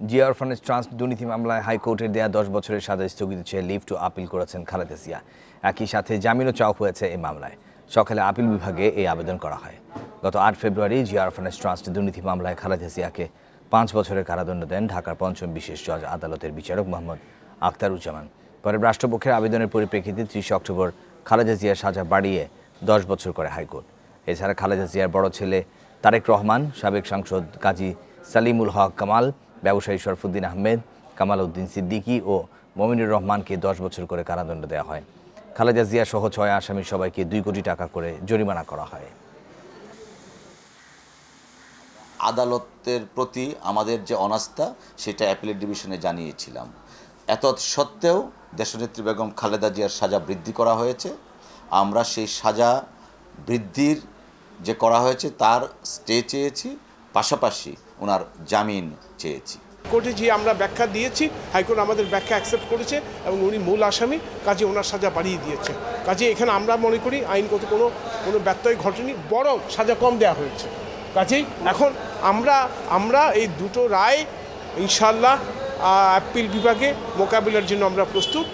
Zia orphanage trust দুর্নীতি মামলায় হাইকোর্টের দেয়া দশ বছরের সাজা স্থগিত চেয়ে লিভ টু আপিল করেছেন খালেদা জিয়া। একই সাথে জামিনও চাওয়া হয়েছে এই মামলায়। সকালে আপিল বিভাগে এই আবেদন করা হয়। গত আট ফেব্রুয়ারি জিয়া অরফানেজ ট্রাস্ট দুর্নীতি মামলায় খালেদা জিয়াকে পাঁচ বছরের কারাদণ্ড দেন ঢাকার পঞ্চম বিশেষ জজ আদালতের বিচারক মোহাম্মদ আখতারুজ্জামান। পরে রাষ্ট্রপক্ষের আবেদনের পরিপ্রেক্ষিতে ত্রিশে অক্টোবর খালেদা জিয়ার সাজা বাড়িয়ে দশ বছর করে হাইকোর্ট। এছাড়া খালেদা জিয়ার বড় ছেলে তারেক রহমান, সাবেক সাংসদ কাজী সালিমুল হক কামাল ব্যবসায়ী শরফুদ্দিন আহমেদ কামাল উদ্দিন সিদ্দিকী ও মমিনুর রহমানকে দশ বছর করে কারাদণ্ড দেওয়া হয়। খালেদা জিয়া সহ ছয় আসামির সবাইকে দুই কোটি টাকা করে জরিমানা করা হয়। আদালতের প্রতি আমাদের যে অনাস্থা, সেটা অ্যাপিলেট ডিভিশনে জানিয়েছিলাম। এত সত্ত্বেও দেশনেত্রী বেগম খালেদা জিয়ার সাজা বৃদ্ধি করা হয়েছে। আমরা সেই সাজা বৃদ্ধির যে করা হয়েছে, তার স্টে চেয়েছি। পাশাপাশি ওনার জামিন চেয়েছি। কোর্টে যে আমরা ব্যাখ্যা দিয়েছি, হাইকোর্ট আমাদের ব্যাখ্যা অ্যাকসেপ্ট করেছে এবং উনি মূল আসামি, কাজে ওনার সাজা বাড়িয়ে দিয়েছে। কাজে এখানে আমরা মনে করি আইনগত কোনো কোনো ব্যত্যয় ঘটেনি, বরং সাজা কম দেওয়া হয়েছে। কাজেই এখন আমরা আমরা এই দুটো রায় ইনশাল্লাহ আপিল বিভাগে মোকাবিলার জন্য আমরা প্রস্তুত।